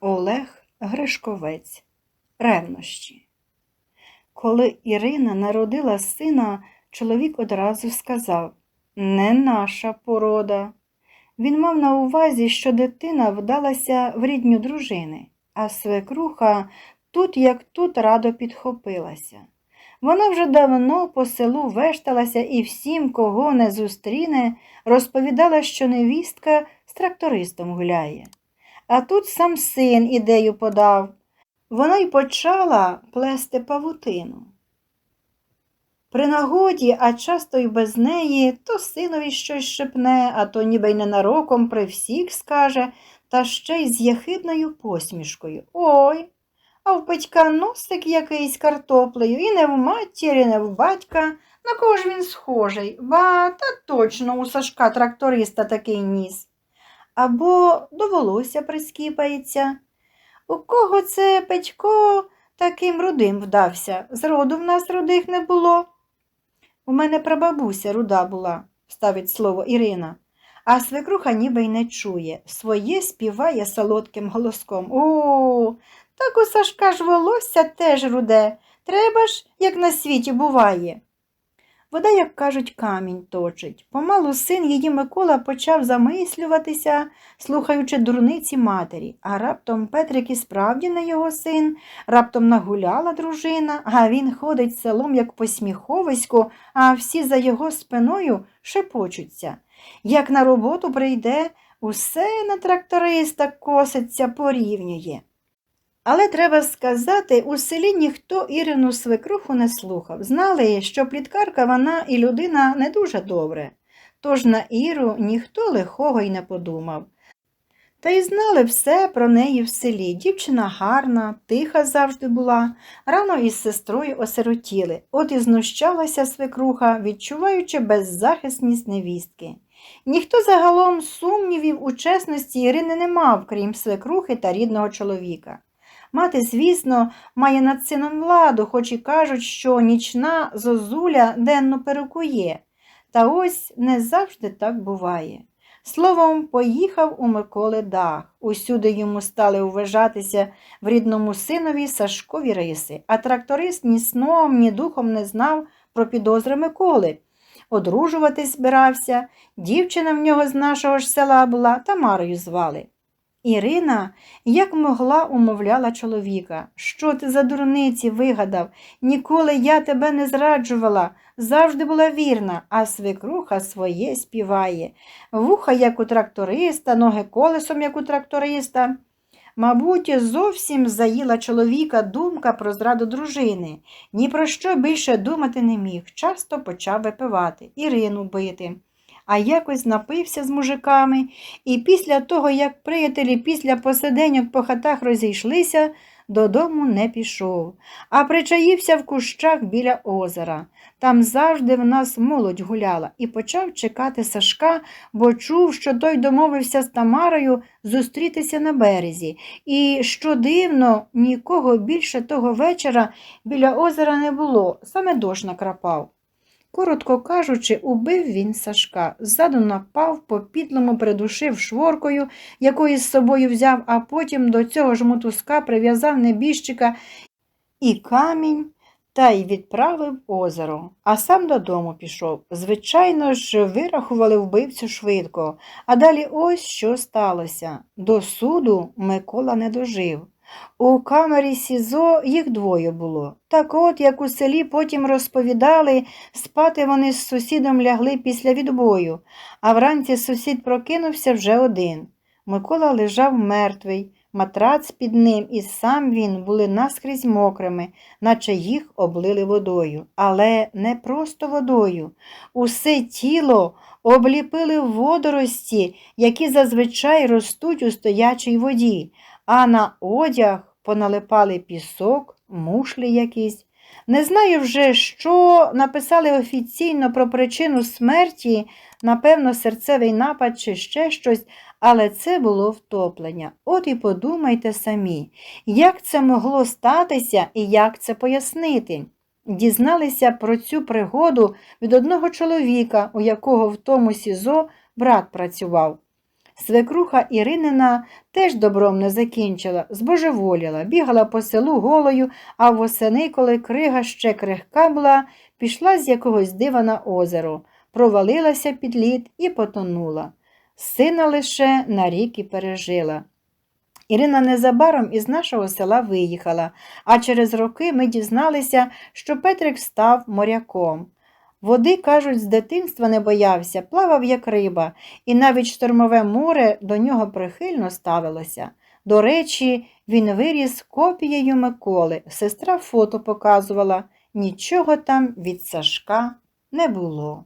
Олег Гришковець. Ревнощі. Коли Ірина народила сина, чоловік одразу сказав Не наша порода. Він мав на увазі, що дитина вдалася в рідню дружини, а свекруха тут як тут радо підхопилася. Вона вже давно по селу вешталася і всім, кого не зустріне, розповідала, що невістка з трактористом гуляє. А тут сам син ідею подав. Вона й почала плести павутину. При нагоді, а часто й без неї, то синові щось шепне, а то ніби й ненароком при всіх скаже, та ще й з яхидною посмішкою. Ой, а в батька носик якийсь картоплею, і не в матері, не в батька. На кого ж він схожий? Ба, та точно у Сашка тракториста такий ніс. Або до волосся прискіпається. У кого це Петько таким рудим вдався? Зроду в нас рудих не було. У мене прабабуся руда була, вставить слово Ірина, а свекруха ніби й не чує. Своє співає солодким голоском. О, так у Сашка ж волосся теж руде. Треба ж, як на світі буває. Вода, як кажуть, камінь точить. Помалу син її Микола почав замислюватися, слухаючи дурниці матері, а раптом Петрик і справді не його син, раптом нагуляла дружина, а він ходить селом, як посміховисько, а всі за його спиною шепочуться. Як на роботу прийде, усе на тракториста коситься, порівнює. Але треба сказати, у селі ніхто Ірину свекруху не слухав. Знали, що пліткарка вона і людина не дуже добре, тож на Іру ніхто лихого й не подумав. Та й знали все про неї в селі. Дівчина гарна, тиха завжди була, рано із сестрою осиротіли, от і знущалася свекруха, відчуваючи беззахисність невістки. Ніхто загалом сумнівів у чесності Ірини не мав, крім свекрухи та рідного чоловіка. Мати, звісно, має над сином владу, хоч і кажуть, що нічна зозуля денно перукує. Та ось не завжди так буває. Словом, поїхав у Миколи дах. Усюди йому стали уважатися в рідному синові Сашкові риси, а тракторист ні сном, ні духом не знав про підозри Миколи. Одружуватись збирався, дівчина в нього з нашого ж села була, Тамарою звали. Ірина як могла умовляла чоловіка. Що ти за дурниці вигадав? Ніколи я тебе не зраджувала, завжди була вірна, а свекруха своє співає. Вуха, як у тракториста, ноги колесом, як у тракториста. Мабуть, зовсім заїла чоловіка думка про зраду дружини. Ні про що більше думати не міг, часто почав випивати, Ірину бити а якось напився з мужиками, і після того, як приятелі після посиденьок по хатах розійшлися, додому не пішов, а причаївся в кущах біля озера. Там завжди в нас молодь гуляла, і почав чекати Сашка, бо чув, що той домовився з Тамарою зустрітися на березі. І, що дивно, нікого більше того вечора біля озера не було, саме дощ накрапав. Коротко кажучи, убив він Сашка, ззаду напав, по підлому придушив шворкою, яку з собою взяв, а потім до цього ж мотузка прив'язав небіжчика і камінь та й відправив озеро, а сам додому пішов. Звичайно ж, вирахували вбивцю швидко, а далі ось що сталося. До суду Микола не дожив. У камері СІЗО їх двоє було. Так от, як у селі потім розповідали, спати вони з сусідом лягли після відбою, а вранці сусід прокинувся вже один. Микола лежав мертвий, матрац під ним, і сам він були наскрізь мокрими, наче їх облили водою. Але не просто водою. Усе тіло обліпили водорості, які зазвичай ростуть у стоячій воді а на одяг поналипали пісок, мушлі якісь. Не знаю вже, що написали офіційно про причину смерті, напевно, серцевий напад чи ще щось, але це було втоплення. От і подумайте самі, як це могло статися і як це пояснити. Дізналися про цю пригоду від одного чоловіка, у якого в тому СІЗО брат працював. Свекруха Іринина теж добром не закінчила, збожеволіла, бігала по селу голою, а восени, коли крига ще крихка була, пішла з якогось дива на озеро, провалилася під лід і потонула. Сина лише на рік і пережила. Ірина незабаром із нашого села виїхала, а через роки ми дізналися, що Петрик став моряком. Води, кажуть, з дитинства не боявся, плавав як риба, і навіть штормове море до нього прихильно ставилося. До речі, він виріс копією Миколи, сестра фото показувала, нічого там від Сашка не було.